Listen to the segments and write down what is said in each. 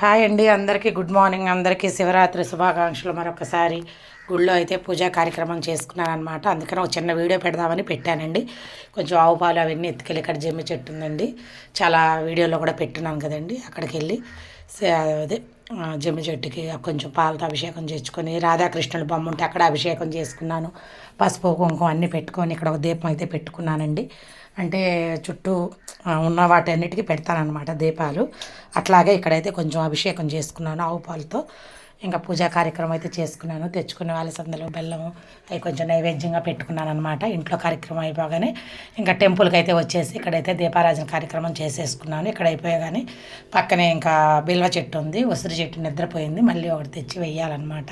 Hi అండి అందరికీ good morning అందరికీ శివరాత్రి శుభాకాంక్షలు. మరొకసారి గుళ్ళో అయితే పూజా కార్యక్రమం చేసుకున్నాను అనమాట అందుకని ఒక చిన్న వీడియో పెడదామని పెట్టానండి. కొంచెం ఆవు పాలు అవన్నీ ఎత్తుకెళ్ళి ఇక్కడ జమ్మి చెట్టు ఉందండి. చాలా వీడియోలో కూడా పెట్టున్నాను కదండి అక్కడికి వెళ్ళి అదే జమ్మి చెట్టుకి కొంచెం పాలతో అభిషేకం చేసుకొని రాధాకృష్ణుల బొమ్మ ఉంటే అక్కడ అభిషేకం చేసుకున్నాను. పసుపు కుంకుమ అన్నీ పెట్టుకొని ఇక్కడ ఒక దీపం అయితే పెట్టుకున్నానండి. అంటే చుట్టూ ఉన్న వాటన్నిటికీ పెడతానమాట దీపాలు. అట్లాగే ఇక్కడైతే కొంచెం అభిషేకం చేసుకున్నాను ఆవు పాలతో. ఇంకా పూజా కార్యక్రమం అయితే చేసుకున్నాను. తెచ్చుకునే వాళ్ళ సందలో బెల్లము అవి కొంచెం నైవేద్యంగా పెట్టుకున్నాను అనమాట ఇంట్లో కార్యక్రమం అయిపోగానే ఇంకా టెంపుల్కి అయితే వచ్చేసి ఇక్కడైతే దీపారాజన కార్యక్రమం చేసేసుకున్నాను. ఇక్కడ అయిపోయాగానే పక్కనే ఇంకా బిల్వ చెట్టు ఉంది. ఉసిరి చెట్టు నిద్రపోయింది. మళ్ళీ ఒకటి తెచ్చి వెయ్యాలన్నమాట.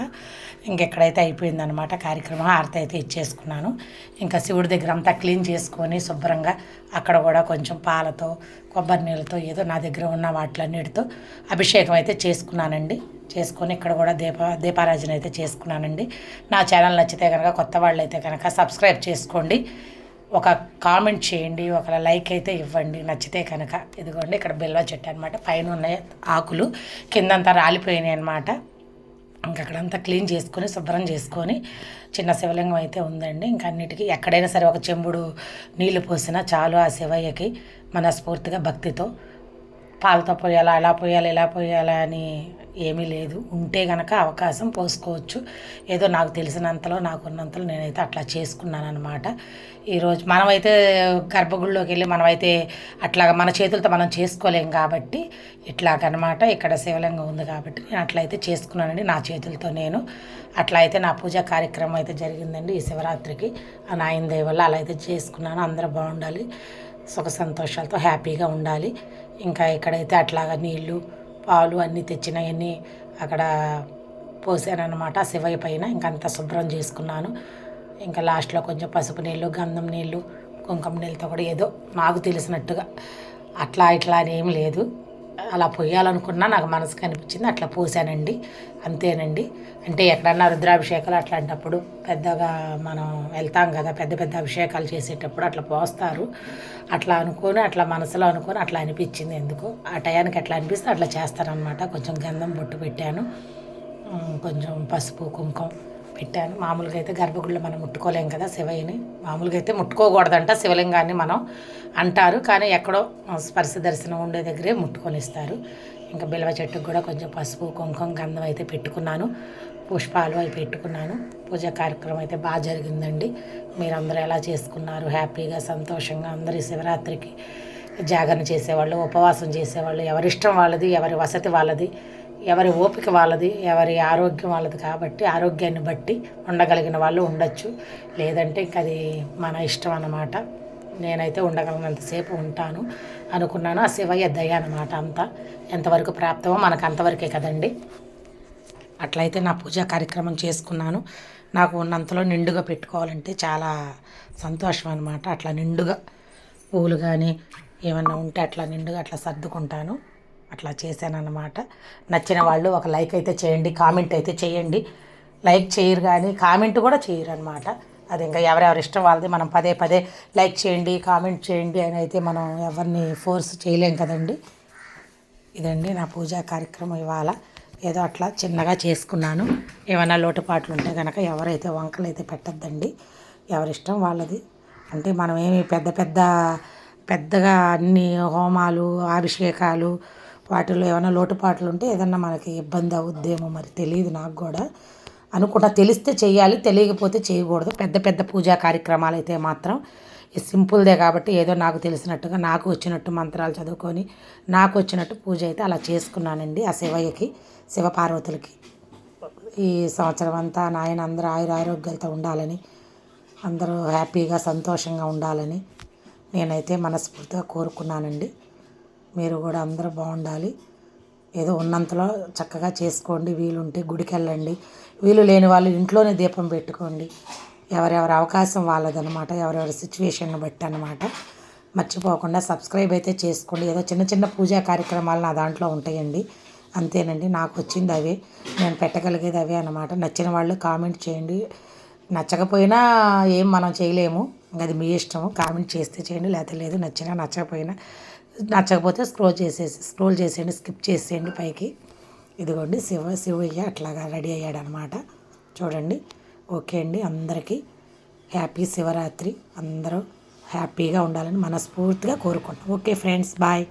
ఇంకెక్కడైతే అయిపోయిందనమాట కార్యక్రమం. హారతి అయితే ఇచ్చేసుకున్నాను. ఇంకా శివుడి దగ్గర అంతా క్లీన్ చేసుకొని శుభ్రంగా అక్కడ కూడా కొంచెం పాలతో కొబ్బరి నీళ్ళతో ఏదో నా దగ్గర ఉన్న వాటిలన్నిటితో అభిషేకం అయితే చేసుకున్నానండి. చేసుకొని ఇక్కడ కూడా దీప దీపారాజన అయితే చేసుకున్నానండి. నా ఛానల్ నచ్చితే కనుక కొత్త వాళ్ళు అయితే కనుక సబ్స్క్రైబ్ చేసుకోండి. ఒక కామెంట్ చేయండి ఒక లైక్ అయితే ఇవ్వండి నచ్చితే కనుక ఇదిగోండి ఇక్కడ బిల్వ చెట్టు అనమాట పైన ఉన్న ఆకులు కిందంతా రాలిపోయినాయి అనమాట ఇంకా అక్కడంతా క్లీన్ చేసుకొని శుభ్రం చేసుకొని చిన్న శివలింగం అయితే ఉందండి. ఇంకా అన్నిటికీ ఎక్కడైనా సరే ఒక చెంబుడు నీళ్ళు పోసినా చాలు ఆ శివయ్యకి మనస్ఫూర్తిగా భక్తితో పాలతో పోయాలా అలా పోయాలి ఇలా పోయాలా అని ఏమీ లేదు. ఉంటే గనక అవకాశం పోసుకోవచ్చు. ఏదో నాకు తెలిసినంతలో నాకున్నంతలో నేనైతే అట్లా చేసుకున్నాను అనమాట ఈరోజు మనమైతే గర్భగుడిలోకి వెళ్ళి మనమైతే అట్లా మన చేతులతో మనం చేసుకోలేం కాబట్టి ఇట్లాగనమాట. ఇక్కడ శివలింగం ఉంది కాబట్టి నేను అట్లయితే చేసుకున్నానండి. నా చేతులతో నేను అట్లా అయితే నా పూజా కార్యక్రమం అయితే జరిగిందండి. ఈ శివరాత్రికి ఆ నాయన దేవుళ్ళ వల్ల అలా అయితే చేసుకున్నాను. అందరూ బాగుండాలి. సుఖ సంతోషాలతో హ్యాపీగా ఉండాలి. ఇంకా ఇక్కడైతే అట్లాగా నీళ్ళు పాలు అన్నీ తెచ్చినవన్నీ అక్కడ పోసానన్నమాట శివయ్య పైన. ఇంకంతా శుభ్రం చేసుకున్నాను. ఇంకా లాస్ట్లో కొంచెం పసుపు నీళ్ళు గంధం నీళ్ళు కుంకుమ నీళ్ళతో కూడా ఏదో నాకు తెలిసినట్టుగా అట్లా ఇట్లా అని ఏం లేదు. అలా పోయాలనుకున్నా నాకు మనసుకు అనిపించింది అట్లా పోసానండి. అంతేనండి. అంటే ఎక్కడన్నా రుద్రాభిషేకాలు అట్లాంటప్పుడు పెద్దగా మనం వెళ్తాం కదా పెద్ద పెద్ద అభిషేకాలు చేసేటప్పుడు అట్లా పోస్తారు. అట్లా అనుకొని అట్లా మనసులో అనుకొని అట్లా అనిపించింది ఎందుకు. ఆ టయానికి అట్లా అనిపిస్తే అట్లా చేస్తారనమాట కొంచెం గంధం బొట్టు పెట్టాను. కొంచెం పసుపు కుంకుమ పెట్టాను. మామూలుగా అయితే గర్భగుడిలో మనం ముట్టుకోలేం కదా శివయ్యని. మామూలుగా అయితే ముట్టుకోకూడదంట శివలింగాన్ని మనం అంటారు. కానీ ఎక్కడో స్పర్శ దర్శనం ఉండే దగ్గరే ముట్టుకొనిస్తారు. ఇంకా బిల్వ చెట్టుకు కూడా కొంచెం పసుపు కుంకుమ గంధం అయితే పెట్టుకున్నాను. పుష్పాలు అవి పెట్టుకున్నాను. పూజ కార్యక్రమం అయితే బాగా జరిగిందండి. మీరందరూ ఎలా చేసుకున్నారు? హ్యాపీగా సంతోషంగా అందరి శివరాత్రికి జాగరణ చేసేవాళ్ళు ఉపవాసం చేసేవాళ్ళు. ఎవరిష్టం వాళ్ళది ఎవరి వసతి వాళ్ళది. ఎవరి ఓపిక వాళ్ళది ఎవరి ఆరోగ్యం వాళ్ళది కాబట్టి ఆరోగ్యాన్ని బట్టి ఉండగలిగిన వాళ్ళు ఉండొచ్చు. లేదంటే ఇంక అది మన ఇష్టం అన్నమాట. నేనైతే ఉండగలిగినంతసేపు ఉంటాను అనుకున్నాను. ఆ శివయ్య దయ అన్నమాట అంతా. ఎంతవరకు ప్రాప్తమో మనకు అంతవరకే కదండి. అట్లయితే నా పూజా కార్యక్రమం చేసుకున్నాను. నాకు ఉన్నంతలో నిండుగా పెట్టుకోవాలంటే చాలా సంతోషం అనమాట అట్లా నిండుగా పూలు కానీ ఏమన్నా ఉంటే అట్లా నిండుగా అట్లా సర్దుకుంటాను. అట్లా చేశానన్నమాట. నచ్చిన వాళ్ళు ఒక లైక్ అయితే చేయండి కామెంట్ అయితే చేయండి. లైక్ చేయరు కానీ కామెంట్ కూడా చేయరు అనమాట అది ఇంకా ఎవరెవరి ఇష్టం వాళ్ళది మనం పదే పదే లైక్ చేయండి కామెంట్ చేయండి అని అయితే మనం ఎవరిని ఫోర్స్ చేయలేం కదండి. ఇదండి నా పూజా కార్యక్రమం ఇవాళ. ఏదో అట్లా చిన్నగా చేసుకున్నాను. ఏమైనా లోటుపాట్లు ఉంటే కనుక ఎవరైతే వంకలు అయితే పెట్టద్దండి ఎవరిష్టం వాళ్ళది. అంటే మనం ఏమి పెద్ద పెద్ద పెద్దగా అన్ని హోమాలు అభిషేకాలు వాటిలో ఏమైనా లోటుపాట్లు ఉంటే ఏదన్నా మనకి ఇబ్బంది అవుద్దేమో మరి తెలియదు నాకు కూడా. అనుకుంటా తెలిస్తే చేయాలి తెలియకపోతే చేయకూడదు. పెద్ద పెద్ద పూజా కార్యక్రమాలు అయితే మాత్రం సింపుల్దే కాబట్టి ఏదో నాకు తెలిసినట్టుగా నాకు వచ్చినట్టు మంత్రాలు చదువుకొని నాకు వచ్చినట్టు పూజ అయితే అలా చేసుకున్నానండి ఆ శివయ్యకి శివపార్వతులకి. ఈ సంవత్సరం అంతా నాయన అందరూ ఆయుర ఆరోగ్యాలతో ఉండాలని అందరూ హ్యాపీగా సంతోషంగా ఉండాలని నేనైతే మనస్ఫూర్తిగా కోరుకున్నానండి. మీరు కూడా అందరూ బాగుండాలి. ఏదో ఉన్నంతలో చక్కగా చేసుకోండి వీలుంటే గుడికి వెళ్ళండి వీలు లేని వాళ్ళు ఇంట్లోనే దీపం పెట్టుకోండి. ఎవరెవరి అవకాశం వాళ్ళదనమాట ఎవరెవరి సిచ్యువేషన్ని బట్టి అనమాట మర్చిపోకుండా సబ్స్క్రైబ్ అయితే చేసుకోండి. ఏదో చిన్న చిన్న పూజా కార్యక్రమాలు నా దాంట్లో ఉంటాయండి. అంతేనండి నాకు వచ్చింది అవే. నేను పెట్టగలిగేది అవే అనమాట నచ్చిన వాళ్ళు కామెంట్ చేయండి. నచ్చకపోయినా ఏం మనం చేయలేము. అది మీ ఇష్టం కామెంట్ చేస్తే చేయండి లేకపోతే లేదు నచ్చినా నచ్చకపోయినా నచ్చకపోతే స్క్రోల్ చేసేసి స్క్రోల్ చేసేయండి స్కిప్ చేసేయండి పైకి. ఇదిగోండి శివ శివయ్య అట్లాగా రెడీ అయ్యాడనమాట. చూడండి ఓకే అండి. అందరికీ హ్యాపీ శివరాత్రి. అందరూ హ్యాపీగా ఉండాలని మనస్ఫూర్తిగా కోరుకుంటాం ఓకే ఫ్రెండ్స్ బాయ్.